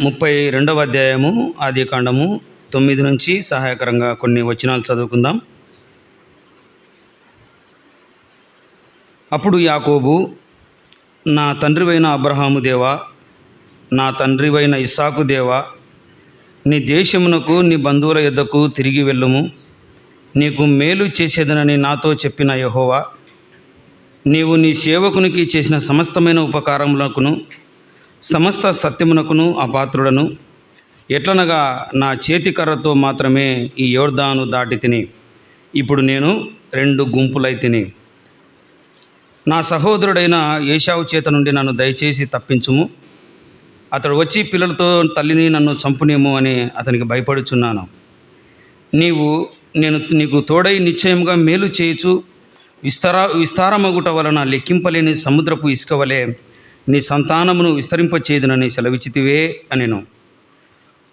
ముప్పై రెండవ అధ్యాయము ఆది కాండము తొమ్మిది నుంచి సహాయకరంగా కొన్ని వచనాలు చదువుకుందాం. అప్పుడు యాకోబు నా తండ్రివైన అబ్రహాము దేవా నా తండ్రివైన ఇస్సాకు దేవా నీ దేశమునకు నీ బంధువుల యొద్దకు తిరిగి వెళ్ళుము. నీకు మేలు చేసేదనని నాతో చెప్పిన యహోవా నీవు నీ సేవకునికి చేసిన సమస్తమైన ఉపకారములకును సమస్త సత్యమునకును అపాత్రుడను ఎట్లనగా నా చేతికర్రతో మాత్రమే ఈ యోర్ధాను దాటి తిని ఇప్పుడు నేను రెండు గుంపులై తిని. నా సహోదరుడైన ఏషావు చేత నుండి నన్ను దయచేసి తప్పించుము. అతడు వచ్చి పిల్లలతో తల్లిని నన్ను చంపునేమో అని అతనికి భయపడుచున్నాను. నీవు నేను నీకు తోడై నిశ్చయముగా మేలు చేయచు విస్తార విస్తారమగుట వలన లెక్కింపలేని సముద్రపు ఇసుక వలె నీ సంతానమును విస్తరింపచేదునని సెలవిచ్చితివే అనెను.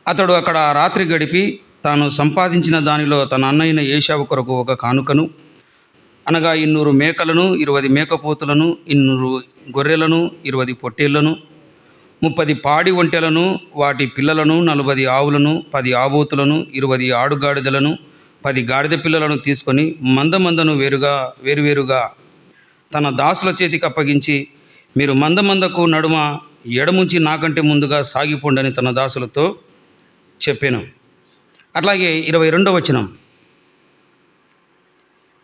అతడు అక్కడ రాత్రి గడిపి తాను సంపాదించిన దానిలో తన అన్నయ్యన ఏషావు కొరకు ఒక కానుకను అనగా ఇన్నూరు మేకలను ఇరవై మేకపోతులను ఇన్నూరు గొర్రెలను ఇరవై పొట్టేళ్ళను ముప్పది పాడి ఒంటెలను వాటి పిల్లలను నలభై ఆవులను పది ఆబోతులను ఇరవై ఆడుగాడిదలను పది గాడిద పిల్లలను తీసుకొని మంద మందను వేరుగా వేరువేరుగా తన దాసుల చేతికి అప్పగించి మీరు మంద మందకు నడుమ ఎడముంచి నాకంటే ముందుగా సాగిపోండని తన దాసులతో చెప్పాను. అట్లాగే ఇరవై రెండో వచనం.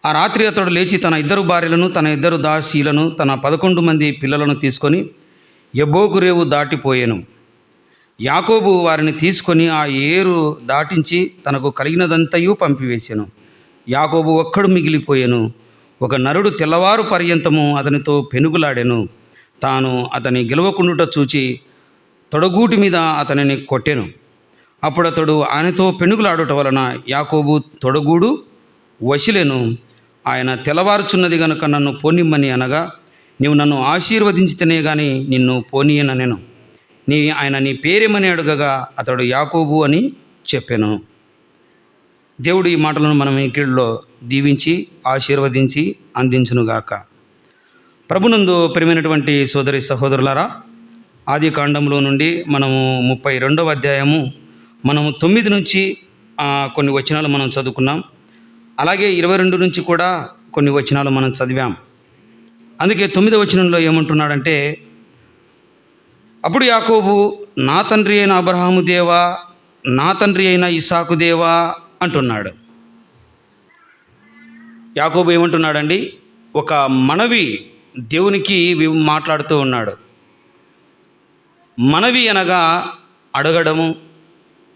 ఆ రాత్రి అతడు లేచి తన ఇద్దరు భార్యలను తన ఇద్దరు దాసీలను తన పదకొండు మంది పిల్లలను తీసుకొని ఎబ్బోకు రేవు దాటిపోయాను. యాకోబు వారిని తీసుకొని ఆ ఏరు దాటించి తనకు కలిగినదంతయు పంపివేశాను. యాకోబు ఒక్కడు మిగిలిపోయాను. ఒక నరుడు తెల్లవారు పర్యంతము అతనితో పెనుగులాడాను. తాను అతని గెలవకుండుట చూచి తొడగూటి మీద అతనిని కొట్టెను. అప్పుడు అతడు ఆయనతో పెనుగులాడుట వలన యాకోబు తొడగూడు వశిలెను. ఆయన తెల్లవారుచున్నది గనుక నన్ను పోనిమ్మని అనగా నీవు నన్ను ఆశీర్వదించితేనే గాని నిన్ను పోనీయననెను. నీ ఆయన నీ పేరేమని అడగగా అతడు యాకోబు అని చెప్పాను. దేవుడు ఈ మాటలను మనం ఈ కీళ్ళలో దీవించి ఆశీర్వదించి అందించునుగాక. ప్రభునందు ప్రియమైనటువంటి సోదరి సహోదరులారా ఆది కాండంలో నుండి మనము ముప్పై రెండవ అధ్యాయము మనము తొమ్మిది నుంచి కొన్ని వచనాలు మనం చదువుకున్నాం. అలాగే ఇరవై రెండు నుంచి కూడా కొన్ని వచనాలు మనం చదివాం. అందుకే తొమ్మిది వచనంలో ఏమంటున్నాడంటే అప్పుడు యాకోబు నా తండ్రి అయిన అబ్రహాము దేవా నా తండ్రి అయిన ఇసాకు దేవా అంటున్నాడు. యాకోబు ఏమంటున్నాడండి ఒక మనవి దేవునికి మాట్లాడుతూ ఉన్నాడు. మనవి అనగా అడగడము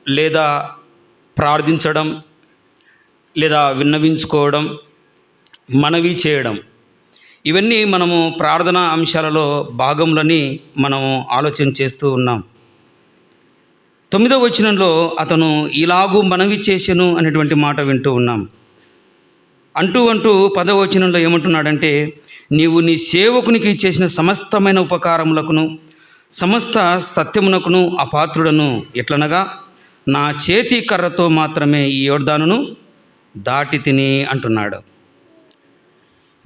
లేదా ప్రార్థించడం లేదా విన్నవించుకోవడం మనవి చేయడం. ఇవన్నీ మనము ప్రార్థనా అంశాలలో భాగములని మనము ఆలోచన చేస్తూ ఉన్నాం. తొమ్మిదవ వచనంలో అతను ఇలాగూ మనవి చేసెను అనేటువంటి మాట వింటూ ఉన్నాం. అంటూ అంటూ పదవచనంలో ఏమంటున్నాడంటే నీవు నీ సేవకునికి చేసిన సమస్తమైన ఉపకారములకును సమస్త సత్యమునకును అపాత్రుడను. ఎట్లనగా నా చేతి కర్రతో మాత్రమే ఈ యోర్దానును దాటి తిని అంటున్నాడు.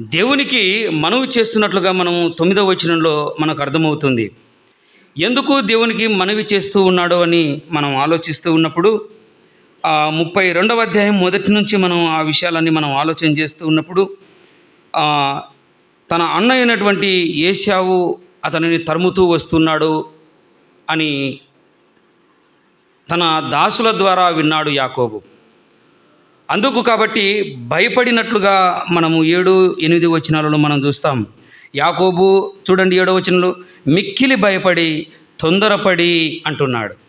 దేవునికి మనవి చేస్తున్నట్లుగా మనము తొమ్మిదవ వచనంలో మనకు అర్థమవుతుంది. ఎందుకు దేవునికి మనవి చేస్తూ ఉన్నాడో అని మనం ఆలోచిస్తూ ఉన్నప్పుడు ముప్పై రెండవ అధ్యాయం మొదటి నుంచి మనం ఆ విషయాలన్నీ మనం ఆలోచన చేస్తూ ఉన్నప్పుడు తన అన్న అయినటువంటి ఏషావు అతనిని తరుముతూ వస్తున్నాడు అని తన దాసుల ద్వారా విన్నాడు యాకోబు. అందుకు కాబట్టి భయపడినట్లుగా మనము ఏడు ఎనిమిది వచనాలలో మనం చూస్తాం. యాకోబు చూడండి ఏడో వచనంలో మిక్కిలి భయపడి తొందరపడి అంటున్నాడు.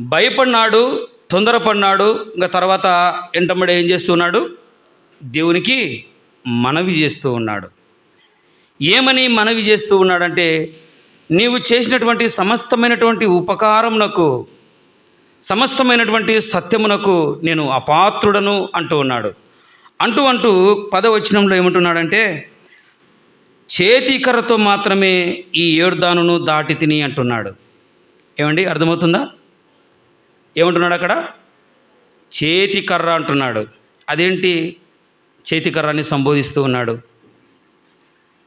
భయపడినాడు తొందరపడినాడు ఇంకా తర్వాత ఎంటమ్మడి ఏం చేస్తున్నాడు దేవునికి మనవి చేస్తూ ఉన్నాడు. ఏమని మనవి చేస్తూ ఉన్నాడంటే నీవు చేసినటువంటి సమస్తమైనటువంటి ఉపకారమునకు సమస్తమైనటువంటి సత్యమునకు నేను అపాత్రుడను అంటూ ఉన్నాడు. అంటూ అంటూ పదవచనంలో ఏమంటున్నాడంటే చేతి కర్రతో మాత్రమే ఈ ఏడుదానును దాటి తిని అంటున్నాడు. ఏమండి అర్థమవుతుందా? ఏమంటున్నాడు అక్కడ? చేతి కర్ర అంటున్నాడు. అదేంటి? చేతి కర్రని సంబోధిస్తూ ఉన్నాడు.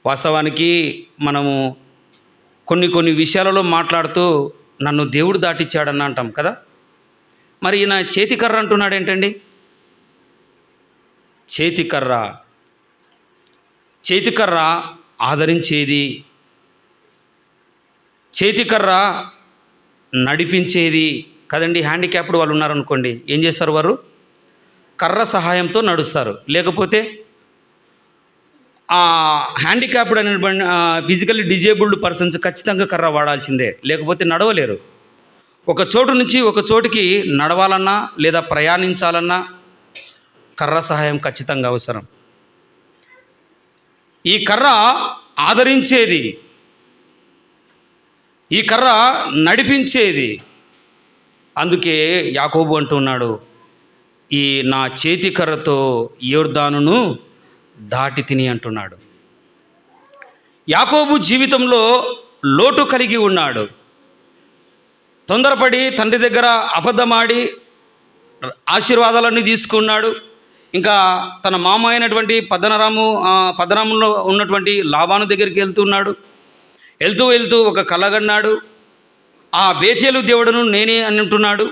వాస్తవానికి మనము కొన్ని కొన్ని విషయాలలో మాట్లాడుతూ నన్ను దేవుడు దాటిచ్చాడని అంటాం కదా? మరి ఈయన చేతికర్ర అంటున్నాడు ఏంటండి? చేతికర్ర చేతికర్ర ఆదరించేది. చేతికర్ర నడిపించేది. కదండి హ్యాండిక్యాప్డ్ వాళ్ళు ఉన్నారనుకోండి ఏం చేస్తారు వారు? కర్ర సహాయంతో నడుస్తారు. లేకపోతే ఆ హ్యాండిక్యాప్డ్ అనేటువంటి ఫిజికల్లీ డిజేబుల్డ్ పర్సన్స్ ఖచ్చితంగా కర్ర వాడాల్సిందే. లేకపోతే నడవలేరు. ఒక చోటు నుంచి ఒక చోటుకి నడవాలన్నా లేదా ప్రయాణించాలన్నా కర్ర సహాయం ఖచ్చితంగా అవసరం. ఈ కర్ర ఆదరించేది ఈ కర్ర నడిపించేది అందుకే యాకోబు అంటున్నాడు ఈ నా చేతి కర్రతో యోర్దానును దాటి తిని అంటున్నాడు. యాకోబు జీవితంలో లోటు కలిగి ఉన్నాడు. తొందరపడి తండ్రి దగ్గర అబద్ధమాడి ఆశీర్వాదాలన్నీ తీసుకున్నాడు. ఇంకా తన మామ అయినటువంటి పద్దనరాము ఆ, ఉన్నటువంటి లాభాను దగ్గరికి వెళ్తున్నాడు వెళ్తూ వెళ్తూ ఒక కలగన్నాడు ఆ బేతేలు దేవుడును నేనే అని అంటున్నాడు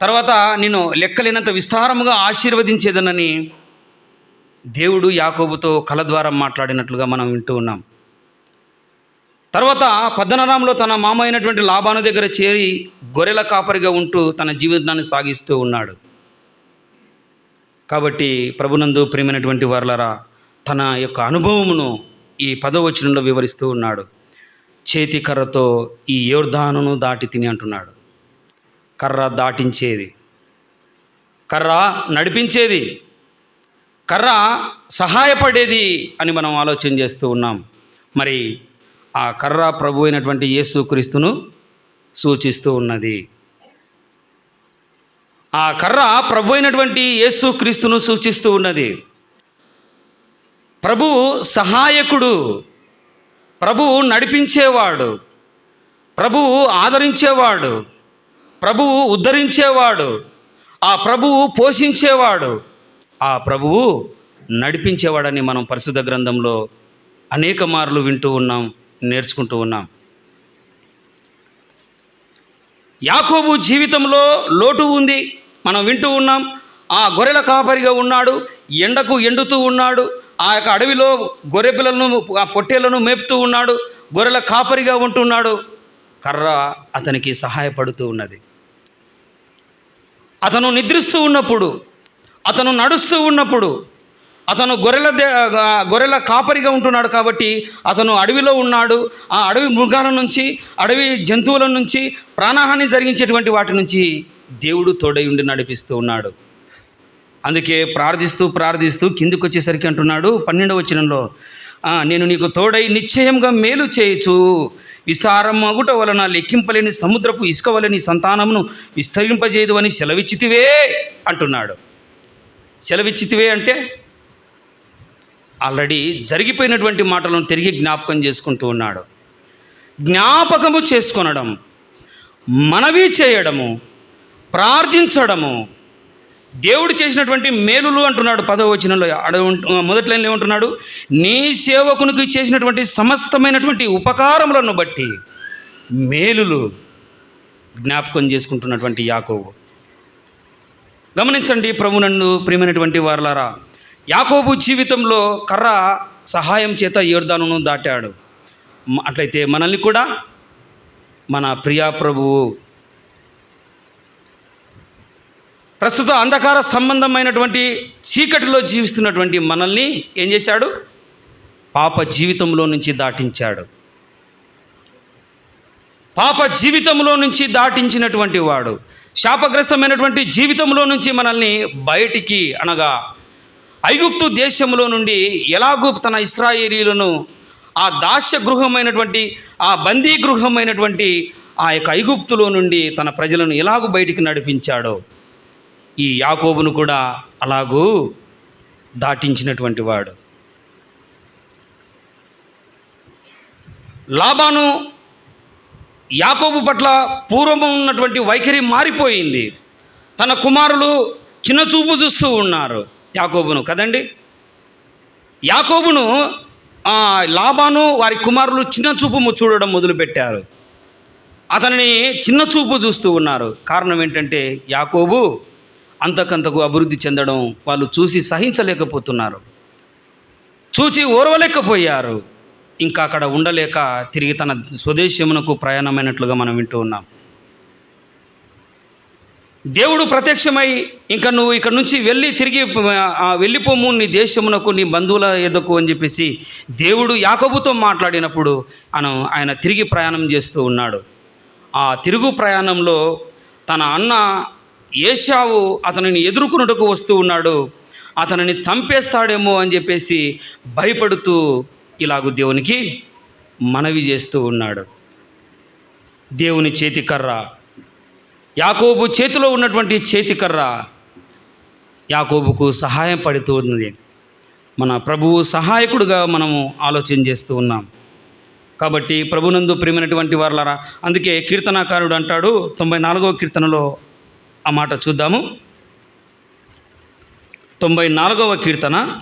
తర్వాత నేను లెక్కలేనంత విస్తారముగా ఆశీర్వదించేదనని దేవుడు యాకోబుతో కల ద్వారా మాట్లాడినట్లుగా మనం వింటూ ఉన్నాం. తర్వాత పద్దనరాంలో తన మామ అయినటువంటి లాభాను దగ్గర చేరి గొర్రెల కాపరిగా ఉంటూ తన జీవితాన్ని సాగిస్తూ ఉన్నాడు. కాబట్టి ప్రభునందు ప్రేమైనటువంటి వారలరా తన యొక్క అనుభవమును ఈ పదవచనంలో వివరిస్తూ ఉన్నాడు. చేతి కర్రతో ఈ యోర్ధానును దాటి తిని అంటున్నాడు. కర్ర దాటించేది. కర్ర నడిపించేది. కర్ర సహాయపడేది అని మనం ఆలోచన చేస్తూ ఉన్నాం. మరి ఆ కర్ర ప్రభు అయినటువంటి యేసుక్రీస్తును సూచిస్తూ ఉన్నది. ఆ కర్ర ప్రభు అయినటువంటి యేసుక్రీస్తును సూచిస్తూ ఉన్నది. ప్రభు సహాయకుడు ప్రభువు నడిపించేవాడు. ప్రభువు ఆదరించేవాడు. ప్రభువు ఉద్ధరించేవాడు. ఆ ప్రభువు పోషించేవాడు. ఆ ప్రభువు నడిపించేవాడని మనం పరిశుద్ధ గ్రంథంలో అనేక మార్లు వింటూ ఉన్నాం నేర్చుకుంటూ ఉన్నాం. యాకోబు జీవితంలో లోటు ఉంది. మనం వింటూ ఉన్నాం. ఆ గొర్రెల కాపరిగా ఉన్నాడు ఎండకు ఎండుతూ ఉన్నాడు ఆ యొక్క అడవిలో గొర్రె పిల్లలను ఆ పొట్టేళ్ళను మేపుతూ ఉన్నాడు గొర్రెల కాపరిగా ఉంటున్నాడు. కర్ర అతనికి సహాయపడుతూ ఉన్నది. అతను నిద్రిస్తూ ఉన్నప్పుడు అతను నడుస్తూ ఉన్నప్పుడు అతను గొర్రెల దే- గొర్రెల కాపరిగా ఉంటున్నాడు కాబట్టి అతను అడవిలో ఉన్నాడు. ఆ అడవి మృగాల నుంచి అడవి జంతువుల నుంచి ప్రాణహాని జరిగించేటువంటి వాటి నుంచి దేవుడు తోడై ఉండి నడిపిస్తూ ఉన్నాడు. అందుకే ప్రార్థిస్తూ ప్రార్థిస్తూ కిందికి వచ్చేసరికి అంటున్నాడు పన్నెండవ వచనంలో నేను నీకు తోడై నిశ్చయంగా మేలు చేయొచ్చు విస్తారం అగుట వలన లెక్కింపలేని సముద్రపు ఇసుక వలని సంతానమును విస్తరింపజేయదు అని సెలవిచ్చితివే అంటున్నాడు. సెలవిచ్చితివే అంటే ఆల్రెడీ జరిగిపోయినటువంటి మాటలను తిరిగి జ్ఞాపకం చేసుకుంటూ ఉన్నాడు. జ్ఞాపకము చేసుకొనడం మనవి చేయడము ప్రార్థించడము దేవుడు చేసినటువంటి మేలులు అంటున్నాడు పదవ వచనంలో. అడ మొదటి లైన్లో ఏమంటున్నాడు? నీ సేవకునికి చేసినటువంటి సమస్తమైనటువంటి ఉపకారములను బట్టి మేలులు జ్ఞాపకం చేసుకుంటున్నటువంటి యాకోబు. గమనించండి ప్రభు నన్ను ప్రియమైనటువంటి వారలారా యాకోబు జీవితంలో కర్ర సహాయం చేత యోర్దానును దాటాడు. అట్లయితే మనల్ని కూడా మన ప్రియా ప్రభువు ప్రస్తుత అంధకార సంబంధమైనటువంటి చీకటిలో జీవిస్తున్నటువంటి మనల్ని ఏం చేశాడు? పాప జీవితంలో నుంచి దాటించాడు. పాప జీవితంలో నుంచి దాటించినటువంటి వాడు శాపగ్రస్తమైనటువంటి జీవితంలో నుంచి మనల్ని బయటికి అనగా ఐగుప్తు దేశంలో నుండి ఎలాగూ తన ఇస్రాయేలీలను ఆ దాస్య గృహమైనటువంటి ఆ బందీ గృహమైనటువంటి ఆ యొక్క ఐగుప్తులో నుండి తన ప్రజలను ఎలాగూ బయటికి నడిపించాడో ఈ యాకోబును కూడా అలాగూ దాటించినటువంటి వాడు. లాభాను యాకోబు పట్ల పూర్వం ఉన్నటువంటి వైఖరి మారిపోయింది. తన కుమారులు చిన్న చూపు చూస్తూ ఉన్నారు యాకోబును కదండి? యాకోబును లాభాను వారి కుమారులు చిన్న చూపు చూడడం మొదలుపెట్టారు. అతనిని చిన్న చూపు చూస్తూ ఉన్నారు. కారణం ఏంటంటే యాకోబు అంతకంతకు అభివృద్ధి చెందడం వాళ్ళు చూసి సహించలేకపోతున్నారు. చూచి ఓర్వలేకపోయారు. ఇంకా అక్కడ ఉండలేక తిరిగి తన స్వదేశమునకు ప్రయాణమైనట్లుగా మనం వింటూ ఉన్నాం. దేవుడు ప్రత్యక్షమై ఇంకా నువ్వు ఇక్కడ నుంచి వెళ్ళి తిరిగి ఆ, వెళ్ళిపోము నీ దేశమునకు నీ బంధువుల ఎద్దకు అని చెప్పేసి దేవుడు యాకబుతో మాట్లాడినప్పుడు అను ఆయన తిరిగి ప్రయాణం చేస్తూ ఉన్నాడు. ఆ తిరుగు ప్రయాణంలో తన అన్న ఏషావు అతనిని ఎదుర్కొనుటకు వస్తూ ఉన్నాడు. అతనిని చంపేస్తాడేమో అని చెప్పేసి భయపడుతూ ఇలాగు దేవునికి మనవి చేస్తూ ఉన్నాడు. దేవుని చేతికర్ర. యాకోబు చేతిలో ఉన్నటువంటి చేతికర్ర యాకోబుకు సహాయం పడుతూ ఉన్నది. మన ప్రభువు సహాయకుడుగా మనము ఆలోచన చేస్తూ ఉన్నాం. కాబట్టి ప్రభునందు ప్రేమైనటువంటి వారలారా అందుకే కీర్తనాకారుడు అంటాడు తొంభై నాలుగవ కీర్తనలో ఆ మాట చూద్దాము. తొంభై నాలుగవ కీర్తన.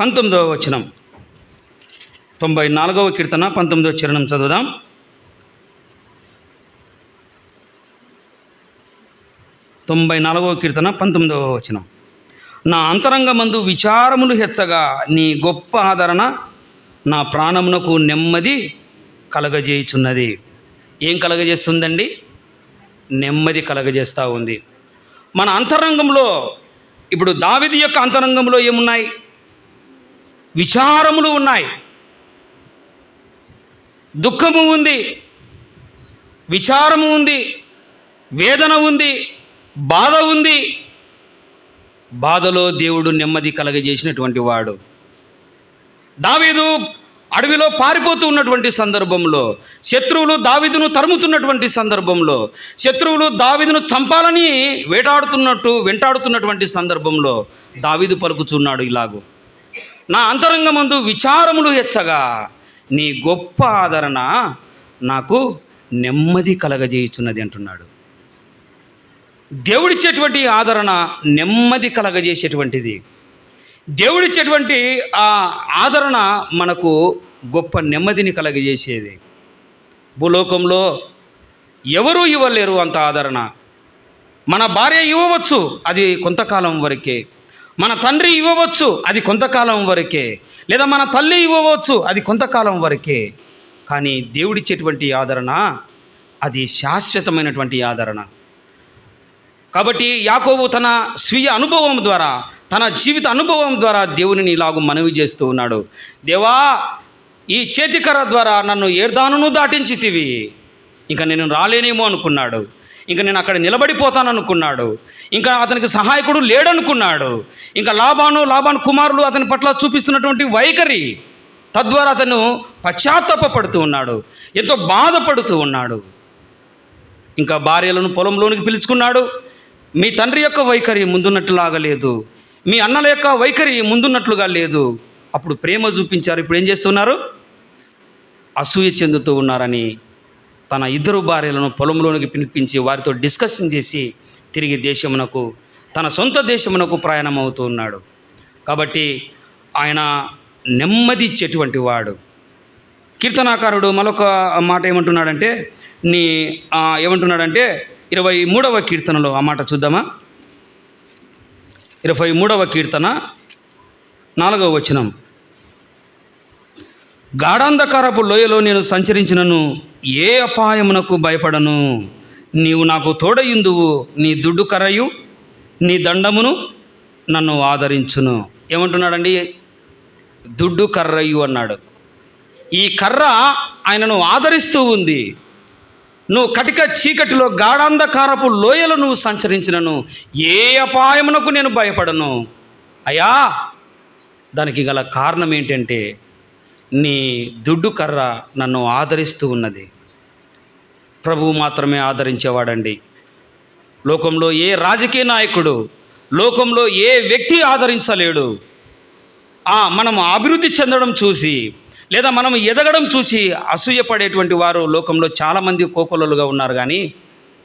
పంతొమ్మిదవ వచనం. తొంభై నాలుగవ కీర్తన పంతొమ్మిదవ చరణం చదువుదాం. తొంభై నాలుగవ కీర్తన పంతొమ్మిదవ వచనం. నా అంతరంగమందు విచారములు హెచ్చగా నీ గొప్ప ఆదరణ నా ప్రాణమునకు నెమ్మది కలగజేయుచున్నది. ఏం కలగజేస్తుందండి? నెమ్మది కలగజేస్తూ ఉంది. మన అంతరంగంలో ఇప్పుడు దావిది యొక్క అంతరంగంలో ఏమున్నాయి? విచారములు ఉన్నాయి. దుఃఖము ఉంది. విచారము ఉంది. వేదన ఉంది. బాధ ఉంది. బాధలో దేవుడు నెమ్మది కలగజేసినటువంటి వాడు. దావీదు అడవిలో పారిపోతూ ఉన్నటువంటి సందర్భంలో శత్రువులు దావిదును తరుముతున్నటువంటి సందర్భంలో శత్రువులు దావిదును చంపాలని వేటాడుతున్నట్టు వెంటాడుతున్నటువంటి సందర్భంలో దావిదు పలుకుచున్నాడు ఇలాగు. నా అంతరంగమందు విచారములు హెచ్చగా నీ గొప్ప ఆదరణ నాకు నెమ్మది కలగజేయుచున్నది అంటున్నాడు. దేవుడిచ్చేటువంటి ఆదరణ నెమ్మది కలగజేసేటువంటిది. దేవుడిచ్చేటువంటి ఆ ఆదరణ మనకు గొప్ప నెమ్మదిని కలగజేసేది. భూలోకంలో ఎవరూ ఇవ్వలేరు అంత ఆదరణ. మన భార్య ఇవ్వవచ్చు అది కొంతకాలం వరకే. మన తండ్రి ఇవ్వవచ్చు అది కొంతకాలం వరకే. లేదా మన తల్లి ఇవ్వవచ్చు అది కొంతకాలం వరకే. కానీ దేవుడిచ్చేటువంటి ఆదరణ అది శాశ్వతమైనటువంటి ఆదరణ. కాబట్టి యాకోబు తన స్వీయ అనుభవం ద్వారా తన జీవిత అనుభవం ద్వారా దేవునిని ఇలాగూ మనవి చేస్తూ ఉన్నాడు. దేవా ఈ చేతికర్ర ద్వారా నన్ను ఏర్దానును దాటించితివి. ఇంకా నేను రాలేనేమో అనుకున్నాడు. ఇంకా నేను అక్కడ నిలబడిపోతాననుకున్నాడు. ఇంకా అతనికి సహాయకుడు లేడనుకున్నాడు. ఇంకా లాభాను లాభాను కుమారులు అతని పట్ల చూపిస్తున్నటువంటి వైఖరి తద్వారా అతను పశ్చాత్తాపడుతూ ఉన్నాడు. ఎంతో బాధపడుతూ ఉన్నాడు. ఇంకా భార్యలను పొలంలోనికి పిలుచుకున్నాడు. మీ తండ్రి యొక్క వైఖరి ముందున్నట్లులాగా లేదు. మీ అన్నల యొక్క వైఖరి ముందున్నట్లుగా లేదు. అప్పుడు ప్రేమ చూపించారు. ఇప్పుడు ఏం చేస్తున్నారు? అసూయ చెందుతూ ఉన్నారని తన ఇద్దరు భార్యలను పొలంలోనికి పిలిపించి వారితో డిస్కషన్ చేసి తిరిగి దేశమునకు తన సొంత దేశమునకు ప్రయాణం అవుతూ ఉన్నాడు. కాబట్టి ఆయన నెమ్మది ఇచ్చేటువంటి వాడు. కీర్తనాకారుడు మరొక మాట ఏమంటున్నాడంటే నీ ఏమంటున్నాడంటే ఇరవై మూడవ కీర్తనలో ఆ మాట చూద్దామా? ఇరవై మూడవ కీర్తన నాలుగవ వచనం. గాఢాంధకారపు లోయలో నేను సంచరించినను ఏ అపాయమునకు భయపడను? నీవు నాకు తోడయుందువు నీ దుడ్డు కర్రయు నీ దండమును నన్ను ఆదరించును. ఏమంటున్నాడండి? దుడ్డు కర్రయు అన్నాడు. ఈ కర్ర ఆయనను ఆదరిస్తూ ఉంది. నువ్వు కటిక చీకటిలో గాఢాంధకారపు లోయలు నువ్వు సంచరించినను ఏ అపాయమునకు నేను భయపడను? అయ్యా దానికి గల కారణం ఏంటంటే నీ దుడ్డు కర్ర నన్ను ఆదరిస్తూ ఉన్నది. ప్రభువు మాత్రమే ఆదరించేవాడండి. లోకంలో ఏ రాజకీయ నాయకుడు లోకంలో ఏ వ్యక్తి ఆదరించలేడు. ఆ మనం అభివృద్ధి చెందడం చూసి లేదా మనం ఎదగడం చూసి అసూయపడేటువంటి వారు లోకంలో చాలామంది కోకొలలుగా ఉన్నారు కానీ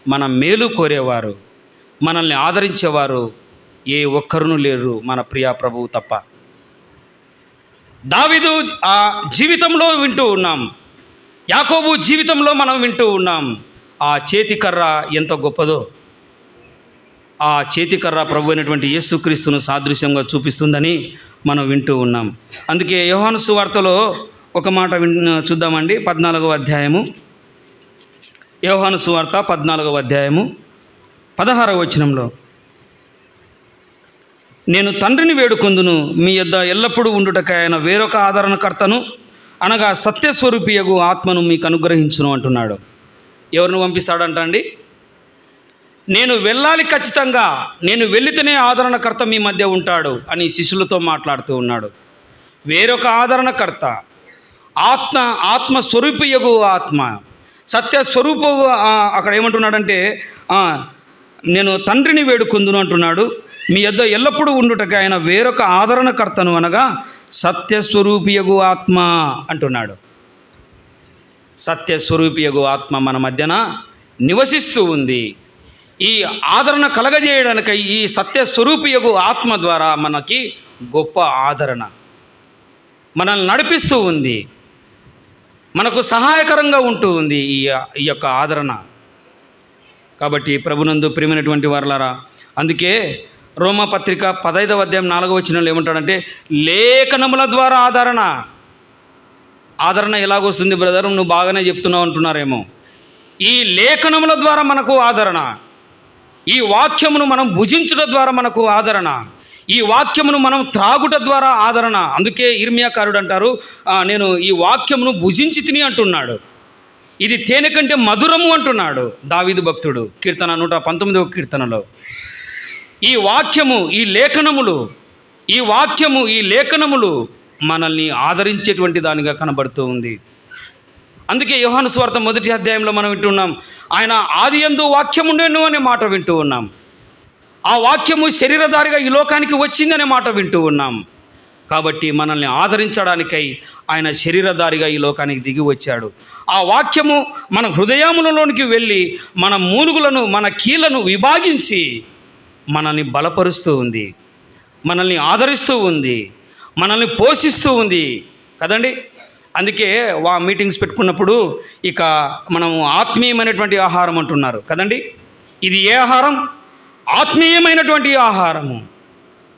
మన మేలు కోరేవారు మనల్ని ఆదరించేవారు ఏ ఒక్కరును లేరు మన ప్రియా ప్రభువు తప్ప. దావిదు ఆ జీవితంలో వింటూ ఉన్నాం. యాకోబు జీవితంలో మనం వింటూ ఉన్నాం. ఆ చేతికర్ర ఎంత గొప్పదో. ఆ చేతికర్ర ప్రభు అయినటువంటి యేసుక్రీస్తును సాదృశ్యంగా చూపిస్తుందని మనం వింటూ ఉన్నాం. అందుకే యోహాను సువార్తలో ఒక మాట విన్ చూద్దామండి. పద్నాలుగవ అధ్యాయము. యోహాను సువార్త పద్నాలుగవ అధ్యాయము. పదహారవ వచనంలో. నేను తండ్రిని వేడుకొందును. మీ యొద్ద ఎల్లప్పుడూ ఉండుటకై ఆయన వేరొక ఆదరణకర్తను అనగా సత్యస్వరూపియగు ఆత్మను మీకు అనుగ్రహించును అంటున్నాడు. ఎవరిని పంపిస్తాడంట అండి? నేను వెళ్ళాలి ఖచ్చితంగా నేను వెళితేనే ఆదరణకర్త మీ మధ్య ఉంటాడు అని శిష్యులతో మాట్లాడుతూ ఉన్నాడు. వేరొక ఆదరణకర్త ఆత్మ ఆత్మస్వరూపియగు ఆత్మ సత్యస్వరూపు అక్కడ ఏమంటున్నాడంటే నేను తండ్రిని వేడుకుందును అంటున్నాడు. మీ యొద్ద ఎల్లప్పుడూ ఉండుటకి ఆయన వేరొక ఆదరణకర్తను అనగా సత్యస్వరూపియగు ఆత్మ అంటున్నాడు. సత్యస్వరూపియగు ఆత్మ మన మధ్యన నివసిస్తూ ఉంది. ఈ ఆదరణ కలగజేయడానికి ఈ సత్యస్వరూపియగు ఆత్మ ద్వారా మనకి గొప్ప ఆదరణ. మనల్ని నడిపిస్తూ ఉంది. మనకు సహాయకరంగా ఉంటూ ఉంది ఈ ఈ యొక్క ఆదరణ. కాబట్టి ప్రభునందు ప్రియమైనటువంటి వారలారా అందుకే రోమపత్రిక పదైదవ అధ్యాయం నాలుగవ వచనంలో ఏమంటాడంటే లేఖనముల ద్వారా ఆదరణ. ఆదరణ ఎలాగొస్తుంది బ్రదర్? నువ్వు బాగానే చెప్తున్నావు అంటున్నారేమో. ఈ లేఖనముల ద్వారా మనకు ఆదరణ. ఈ వాక్యమును మనం భుజించడం ద్వారా మనకు ఆదరణ. ఈ వాక్యమును మనం త్రాగుట ద్వారా ఆదరణ. అందుకే ఇర్మియాకారుడు అంటారు నేను ఈ వాక్యమును భుజించి తిని అంటున్నాడు. ఇది తేనె కంటే మధురము అంటున్నాడు దావీదు భక్తుడు. కీర్తన నూట పంతొమ్మిదవ కీర్తనలో. ఈ వాక్యము ఈ లేఖనములు ఈ వాక్యము ఈ లేఖనములు మనల్ని ఆదరించేటువంటి దానిగా కనబడుతూ ఉంది. అందుకే యోహాను స్వార్థ మొదటి అధ్యాయంలో మనం వింటున్నాం ఆయన ఆది ఎందు వాక్యముండెను అనే మాట వింటూ ఉన్నాం. ఆ వాక్యము శరీరధారిగా ఈ లోకానికి వచ్చిందనే మాట వింటూ ఉన్నాం. కాబట్టి మనల్ని ఆదరించడానికై ఆయన శరీరధారిగా ఈ లోకానికి దిగి వచ్చాడు. ఆ వాక్యము మన హృదయములలోనికి వెళ్ళి మన మూలుగులను మన కీలను విభాగించి మనల్ని బలపరుస్తూ ఉంది. మనల్ని ఆదరిస్తూ ఉంది. మనల్ని పోషిస్తూ ఉంది. కదండి? అందుకే వా మీటింగ్స్ పెట్టుకున్నప్పుడు ఇక మనము ఆత్మీయమైనటువంటి ఆహారం అంటున్నారు. కదండి? ఇది ఏ ఆహారం? ఆత్మీయమైనటువంటి ఆహారము.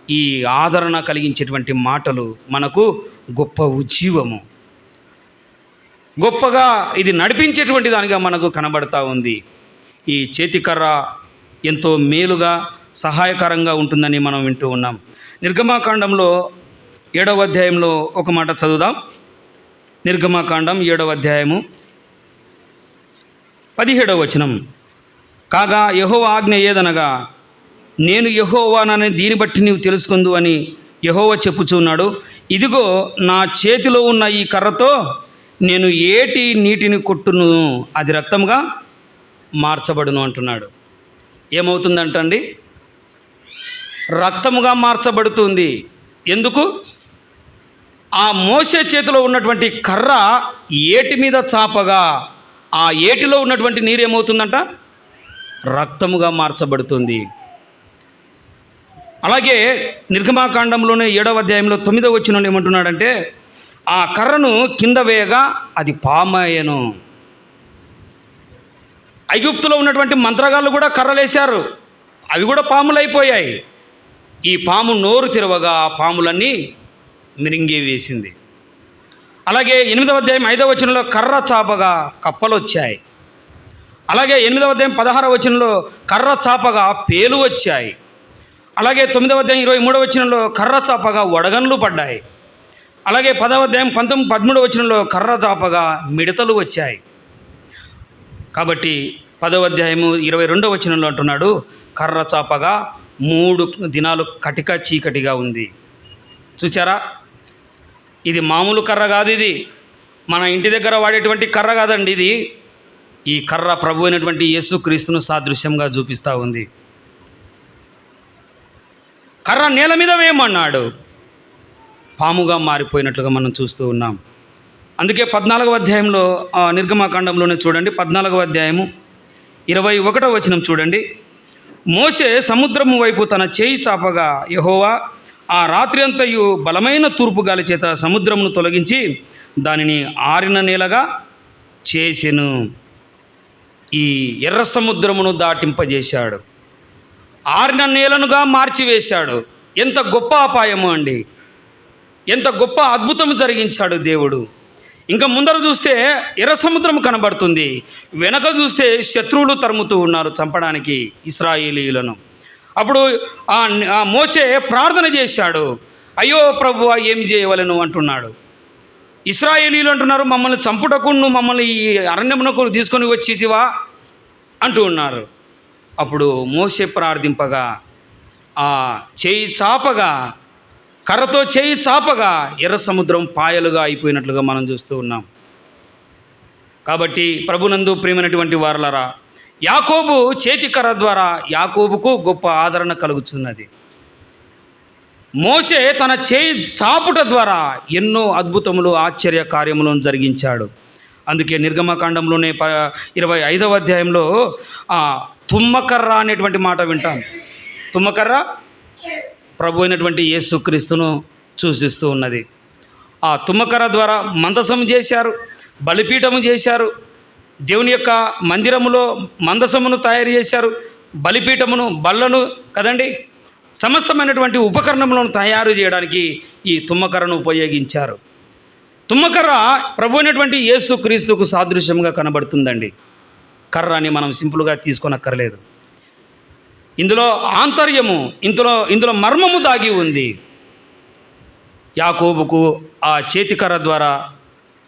ఈ ఆదరణ కలిగించేటువంటి మాటలు మనకు గొప్ప ఉజ్జీవము. గొప్పగా ఇది నడిపించేటువంటి దానిగా మనకు కనబడతా ఉంది. ఈ చేతికర్ర ఎంతో మేలుగా సహాయకరంగా ఉంటుందని మనం వింటూ ఉన్నాం. నిర్గమాకాండంలో ఏడవ అధ్యాయంలో ఒక మాట చదువుదాం. నిర్గమాకాండం ఏడవ అధ్యాయము పదిహేడవ వచనం. కాగా యహో ఆజ్ఞ ఏదనగా నేను యహోవానని దీన్ని బట్టి నీవు తెలుసుకుందు అని యహోవ చెప్పుచున్నాడు. ఇదిగో నా చేతిలో ఉన్న ఈ కర్రతో నేను ఏటి నీటిని కొట్టును? అది రక్తంగా మార్చబడును అంటున్నాడు. ఏమవుతుందంటండి? రక్తముగా మార్చబడుతుంది. ఎందుకు? ఆ మోసే చేతిలో ఉన్నటువంటి కర్ర ఏటి మీద చాపగా ఆ ఏటిలో ఉన్నటువంటి నీరు ఏమవుతుందంట? రక్తముగా మార్చబడుతుంది. అలాగే నిర్గమాకాండంలోనే ఏడవ అధ్యాయంలో తొమ్మిదవ వచ్చిన ఏమంటున్నాడంటే ఆ కర్రను కింద వేయగా అది పామాయను. ఐగుప్తులో ఉన్నటువంటి మంత్రగాళ్ళు కూడా కర్రలేశారు. అవి కూడా పాములు అయిపోయాయి ఈ పాము నోరు తెరవగా ఆ పాములన్నీ మిరింగి వేసింది. అలాగే ఎనిమిదవ అధ్యాయం ఐదవ వచనంలో కర్ర చాపగా కప్పలు వచ్చాయి అలాగే ఎనిమిదవ అధ్యాయం పదహారవ వచనంలో కర్ర చాపగా పేలు వచ్చాయి. అలాగే తొమ్మిదవ అధ్యాయం ఇరవై మూడవ వచనంలో కర్ర చాపగా వడగన్లు పడ్డాయి. అలాగే పదవ అధ్యాయం పంతొమ్మిది పదమూడవ వచనంలో కర్ర చాపగా మిడతలు వచ్చాయి. కాబట్టి పదవ అధ్యాయము ఇరవై రెండవ వచనంలో అంటున్నాడు కర్ర చాపగా మూడు దినాలు కటిక చీకటిగా ఉంది. చూచారా? ఇది మామూలు కర్ర కాదు ఇది. మన ఇంటి దగ్గర వాడేటువంటి కర్ర కాదండి ఇది. ఈ కర్ర ప్రభు అయినటువంటి యేసుక్రీస్తును సాదృశ్యంగా చూపిస్తూ ఉంది. కర్ర నేల మీద వేయమన్నాడు. పాముగా మారిపోయినట్లుగా మనం చూస్తూ ఉన్నాం. అందుకే పద్నాలుగవ అధ్యాయంలో ఆ, నిర్గమాకాండంలోనే చూడండి. పద్నాలుగవ అధ్యాయము ఇరవై ఒకటవ వచనం చూడండి. మోసే సముద్రము వైపు తన చేయి చాపగా యహోవా ఆ రాత్రి అంతయు బలమైన తూర్పు గాలి చేత సముద్రమును తొలగించి దానిని ఆరిన నేలగా చేసెను. ఈ ఎర్ర సముద్రమును దాటింపజేశాడు. ఆరిన నేలనుగా మార్చివేశాడు. ఎంత గొప్ప అపాయము అండి. ఎంత గొప్ప అద్భుతం జరిగించాడు దేవుడు. ఇంకా ముందర చూస్తే ఎర్ర సముద్రం కనబడుతుంది. వెనక చూస్తే శత్రువులు తరుముతూ ఉన్నారు చంపడానికి ఇస్రాయేలీలను అప్పుడు ఆ మోసే ప్రార్థన చేశాడు. అయ్యో ప్రభు ఏమి చేయవలను అంటున్నాడు. ఇస్రాయేలీలు అంటున్నారు మమ్మల్ని చంపుటకు నువ్వు మమ్మల్ని ఈ అరణ్యమునకు తీసుకొని వచ్చేదివా అంటూ ఉన్నారు. అప్పుడు మోసే ప్రార్థింపగా ఆ చేయి చాపగా కర్రతో చేయి చాపగా ఎర్ర సముద్రం పాయలుగా అయిపోయినట్లుగా మనం చూస్తూ ఉన్నాం. కాబట్టి ప్రభునందు ప్రేమైనటువంటి వారలరా యాకోబు చేతి కర్ర ద్వారా యాకోబుకు గొప్ప ఆదరణ కలుగుతున్నది. మోసే తన చేయి చాపుట ద్వారా ఎన్నో అద్భుతములు ఆశ్చర్య కార్యములను జరిగించాడు. అందుకే నిర్గమకాండంలోనే ప ఇరవై ఐదవ అధ్యాయంలో ఆ తుమ్మకర్ర అనేటువంటి మాట వింటాం. తుమ్మకర్ర ప్రభు అయినటువంటి యేసుక్రీస్తును సూచిస్తూ ఉన్నది. ఆ తుమ్మకర్ర ద్వారా మందసం చేశారు బలిపీఠము చేశారు దేవుని యొక్క మందిరములో మందసమును తయారు చేశారు బలిపీఠమును బల్లను కదండి సమస్తమైనటువంటి ఉపకరణములను తయారు చేయడానికి ఈ తుమ్మకర్రను ఉపయోగించారు. తుమ్మకర్ర ప్రభు అయినటువంటి యేసు క్రీస్తుకు సాదృశ్యంగా కనబడుతుందండి. కర్రని మనం సింపుల్గా తీసుకోనక్కర్లేదు. ఇందులో ఆంతర్యము ఇందులో ఇందులో మర్మము దాగి ఉంది. యాకోబుకు ఆ చేతికర్ర ద్వారా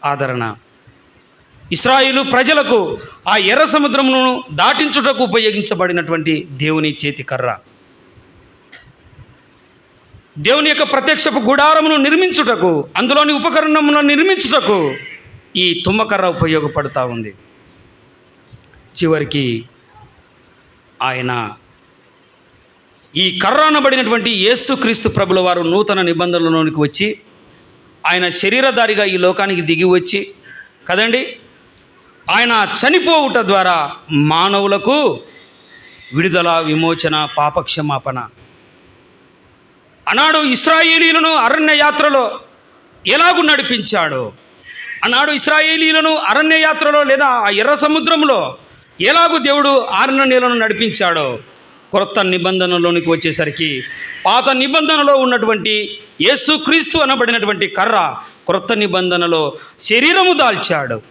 ఆదరణ. ఇస్రాయిలు ప్రజలకు ఆ ఎర్ర సముద్రమును దాటించుటకు ఉపయోగించబడినటువంటి దేవుని చేతికర్ర దేవుని యొక్క ప్రత్యక్షపు గుడారమును నిర్మించుటకు అందులోని ఉపకరణమును నిర్మించుటకు ఈ తుమ్మకర్ర ఉపయోగపడుతూ ఉంది. చివరికి ఆయన ఈ కర్రానబడినటువంటి యేసుక్రీస్తు ప్రభుల వారు నూతన నిబంధనలలోనికి వచ్చి ఆయన శరీరధారిగా ఈ లోకానికి దిగి వచ్చి కదండి? ఆయన చనిపోవుట ద్వారా మానవులకు విడుదల విమోచన పాపక్షమాపణ. అనాడు ఇస్రాయేలీలను అరణ్య యాత్రలో ఎలాగు నడిపించాడు? అన్నాడు ఇస్రాయేలీలను అరణ్య యాత్రలో లేదా ఆ ఎర్ర సముద్రంలో ఎలాగూ దేవుడు ఆరున నీళ్ళను నడిపించాడో క్రొత్త నిబంధనలోనికి వచ్చేసరికి పాత నిబంధనలో ఉన్నటువంటి యేసుక్రీస్తు అనబడినటువంటి కర్ర క్రొత్త నిబంధనలో శరీరము దాల్చాడు.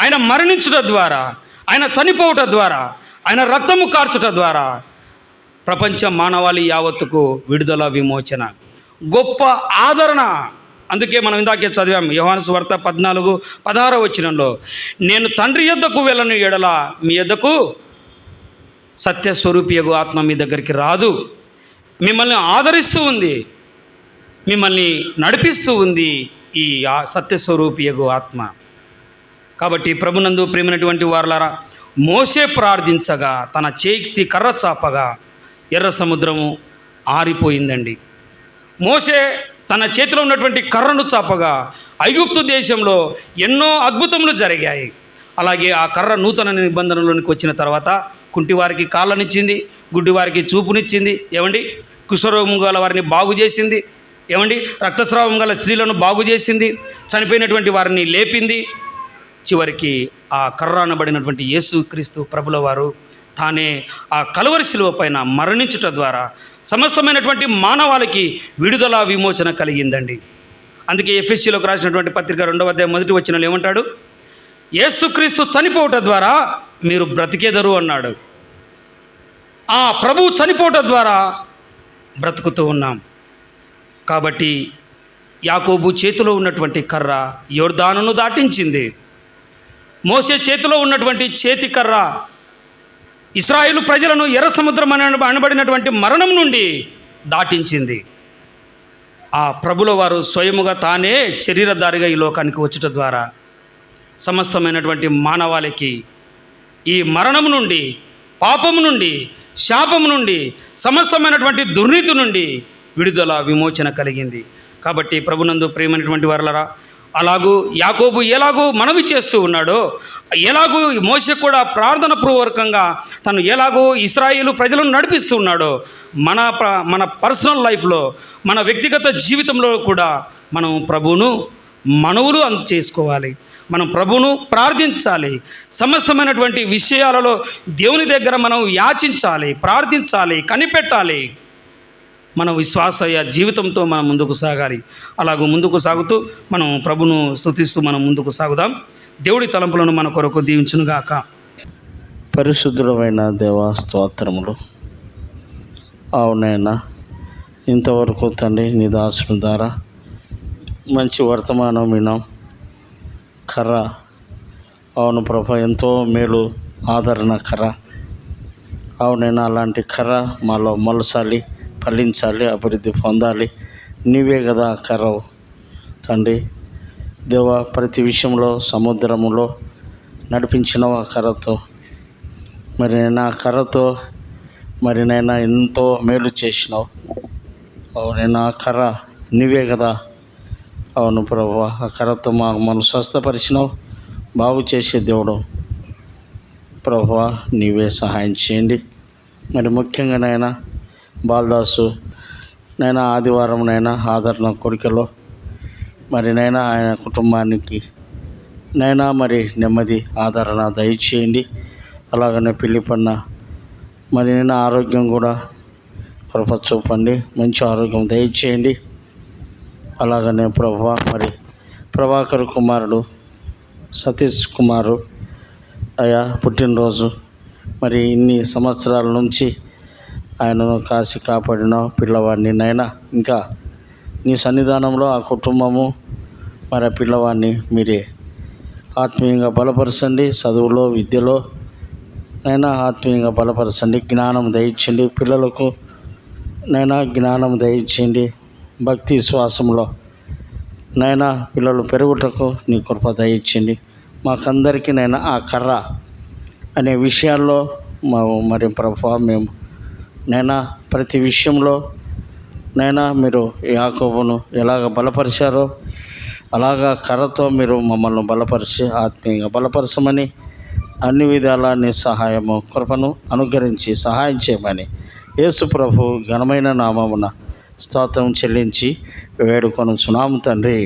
ఆయన మరణించుట ద్వారా ఆయన చనిపోవుట ద్వారా ఆయన రక్తము కార్చుట ద్వారా ప్రపంచ మానవాళి యావత్తుకు విడుదల విమోచన గొప్ప ఆదరణ అందుకే మనం ఇందాకే చదివాం యోహాను వార్త పద్నాలుగు పదహారో వచ్చినంలో నేను తండ్రి యొద్దకు వెళ్ళను ఎడల మీ యొద్దకు సత్యస్వరూపియగు ఆత్మ మీ దగ్గరికి రాదు. మిమ్మల్ని ఆదరిస్తూ ఉంది మిమ్మల్ని నడిపిస్తూ ఉంది ఈ సత్యస్వరూపియగు ఆత్మ. కాబట్టి ప్రభునందు ప్రేమైనటువంటి వారులారా మోసే ప్రార్థించగా తన చేతి కర్ర చాపగా ఎర్ర సముద్రము ఆరిపోయిందండి. మోసే తన చేతిలో ఉన్నటువంటి కర్రను చాపగా ఐగుప్తు దేశంలో ఎన్నో అద్భుతములు జరిగాయి. అలాగే ఆ కర్ర నూతన నిబంధనలోనికి వచ్చిన తర్వాత కుంటివారికి కాళ్ళనిచ్చింది గుడ్డివారికి చూపునిచ్చింది. ఏమండి? కుష్ఠరోగం గల వారిని బాగు చేసింది. ఏమండి? రక్తస్రావం గల స్త్రీలను బాగు చేసింది. చనిపోయినటువంటి వారిని లేపింది. చివరికి ఆ కర్ర అనబడినటువంటి యేసుక్రీస్తు ప్రభుల వారు తానే ఆ కలువరి శిలువ పైన మరణించుట ద్వారా సమస్తమైనటువంటి మానవాళికి విడుదల విమోచన కలిగిందండి. అందుకే ఎఫ్ఎస్సీలోకి రాసినటువంటి పత్రిక రెండవ అధ్యాయం మొదటి వచ్చిన ఏమంటాడు? యేసుక్రీస్తు చనిపోవట ద్వారా మీరు బ్రతికేదరు అన్నాడు. ఆ ప్రభు చనిపోవట ద్వారా బ్రతుకుతూ ఉన్నాం. కాబట్టి యాకోబు చేతిలో ఉన్నటువంటి కర్ర యోర్దానును దాటించింది. మోసే చేతిలో ఉన్నటువంటి చేతి కర్ర ఇస్రాయేలు ప్రజలను ఎర్ర సముద్రం అని అనబడినటువంటి మరణం నుండి దాటించింది. ఆ ప్రభుల వారు స్వయముగా తానే శరీరధారిగా ఈ లోకానికి వచ్చుట ద్వారా సమస్తమైనటువంటి మానవాళికి ఈ మరణం నుండి పాపము నుండి శాపము నుండి సమస్తమైనటువంటి దుర్నీతి నుండి విడుదల విమోచన కలిగింది. కాబట్టి ప్రభునందు ప్రేమైనటువంటి వారలరా అలాగూ యాకోబు ఎలాగూ మనవి చేస్తూ ఉన్నాడో ఎలాగూ మోస కూడా ప్రార్థన పూర్వకంగా తను ఎలాగూ ఇస్రాయిలు ప్రజలను నడిపిస్తూ ఉన్నాడో మన మన పర్సనల్ లైఫ్లో మన వ్యక్తిగత జీవితంలో కూడా మనం ప్రభువును మనవులు అంత చేసుకోవాలి. మనం ప్రభువును ప్రార్థించాలి. సమస్తమైనటువంటి విషయాలలో దేవుని దగ్గర మనం యాచించాలి ప్రార్థించాలి కనిపెట్టాలి. మన విశ్వాస జీవితంతో మనం ముందుకు సాగాలి. అలాగూ ముందుకు సాగుతూ మనం ప్రభును స్తుతిస్తూ మనం ముందుకు సాగుదాం. దేవుడి తలంపులను మన కొరకు దీవించునుగాక. పరిశుద్ధుడమైన దేవా స్తోత్రములు. అవునైనా ఇంతవరకు తండ్రి నీ దాసుని ద్వారా మంచి వర్తమానం విన్నాం. కర్ర. అవును ప్రభ ఎంతో మేలు ఆదరణ కర్ర. అవునైనా అలాంటి కర్ర మాలో మొలసాలి. ఫలించాలి అభివృద్ధి పొందాలి. నీవే కదా కర్ర తండ్రి. దేవ ప్రతి విషయంలో సముద్రములో నడిపించిన ఆ కర్రతో. మరి నేను ఆ కర్రతో మరి నేను ఎంతో మేలు చేసినావు. అవును ఆ కర్ర నీవే కదా. అవును ప్రభు ఆ కర్రతో మా మనం స్వస్థపరిచినావు. బాగు చేసే దేవుడు. ప్రభు నీవే సహాయం చేయండి. మరి ముఖ్యంగా నైనా బాలదాసు నైనా ఆదివారం నైనా ఆదరణ కోరికలో మరి నైనా ఆయన కుటుంబానికి నైనా మరి నెమ్మది ఆదరణ దయచేయండి. అలాగనే పిల్లిపన్న మరి నేను ఆరోగ్యం కూడా కృప చూపండి మంచి ఆరోగ్యం దయచేయండి. అలాగనే ప్రభా మరి ప్రభాకర్ కుమారుడు సతీష్ కుమారు అయా పుట్టినరోజు మరి ఇన్ని సంవత్సరాల నుంచి ఆయనను కాసి కాపాడిన పిల్లవాడిని. నైనా ఇంకా నీ సన్నిధానంలో ఆ కుటుంబము మరి ఆ పిల్లవాడిని మీరే ఆత్మీయంగా బలపరచండి. చదువులో విద్యలో నైనా ఆత్మీయంగా బలపరచండి. జ్ఞానం దయించండి పిల్లలకు నైనా జ్ఞానం దయించండి భక్తి విశ్వాసంలో నైనా పిల్లలు పెరుగుటకు నీ కృప దయించండి మాకందరికీ నైనా ఆ కర్ర అనే విషయాల్లో మా మరి ప్రభావ మేము నైనా ప్రతి విషయంలో నైనా మీరు యాకోబును ఎలాగ బలపరిచారో అలాగా కర్రతో మీరు మమ్మల్ని బలపరిచి ఆత్మీయంగా బలపరచమని అన్ని విధాల నీ సహాయము కృపను అనుగ్రహించి సహాయం చేయమని యేసు ప్రభు ఘనమైన నామమున స్తోత్రం చెల్లించి వేడుకొనుచున్నాము తండ్రి.